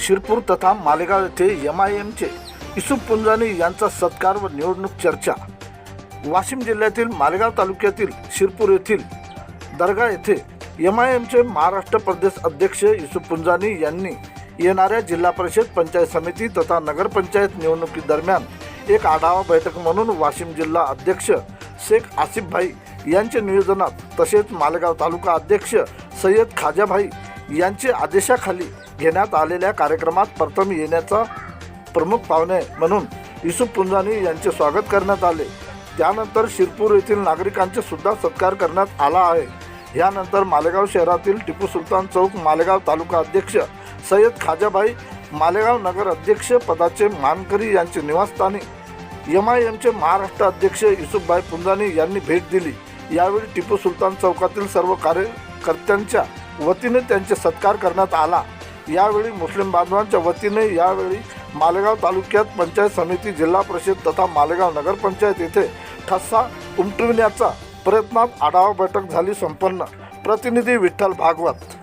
शिरपूर तथा मालेगाव येथे M I एमचे युसुफ पुंजानी यांचा सत्कार व निवडणूक चर्चा. वाशिम जिल्ह्यातील मालेगाव तालुक्यातील शिरपूर येथील दर्गा येथे एम आय एमचे महाराष्ट्र प्रदेश अध्यक्ष युसुफ पुंजानी यांनी येणाऱ्या जिल्हा परिषद पंचायत समिती तथा नगरपंचायत निवडणुकीदरम्यान एक आढावा बैठक म्हणून वाशिम जिल्हा अध्यक्ष शेख आसिफभाई यांच्या नियोजनात तसेच मालेगाव तालुका अध्यक्ष सय्यद खाजाभाई यांच्या आदेशाखाली घेण्यात आलेल्या कार्यक्रमात प्रथम येण्याचा प्रमुख पाहुणे म्हणून युसुफ पुंजानी यांचे स्वागत करण्यात आले. त्यानंतर शिरपूर येथील नागरिकांचे सुद्धा सत्कार करण्यात आला आहे. यानंतर मालेगाव शहरातील टिपू सुलतान चौक मालेगाव तालुका अध्यक्ष सय्यद खाजाबाई मालेगाव नगर अध्यक्ष पदाचे मानकरी यांचे निवासस्थानी एम आय एमचे महाराष्ट्र अध्यक्ष युसुफभाई पुंजानी यांनी भेट दिली. यावेळी टिपू सुलतान चौकातील सर्व कार्यकर्त्यांच्या वतीने त्यांचे सत्कार करण्यात आला. यावेळी मुस्लिम बांधवांच्या वतीने यावेळी मालेगाव तालुक्यात पंचायत समिती जिल्हा परिषद तथा मालेगाव नगरपंचायत येथे ठस्सा उमटविण्याचा प्रयत्नात आढावा बैठक झाली संपन्न. प्रतिनिधी विठ्ठल भागवत.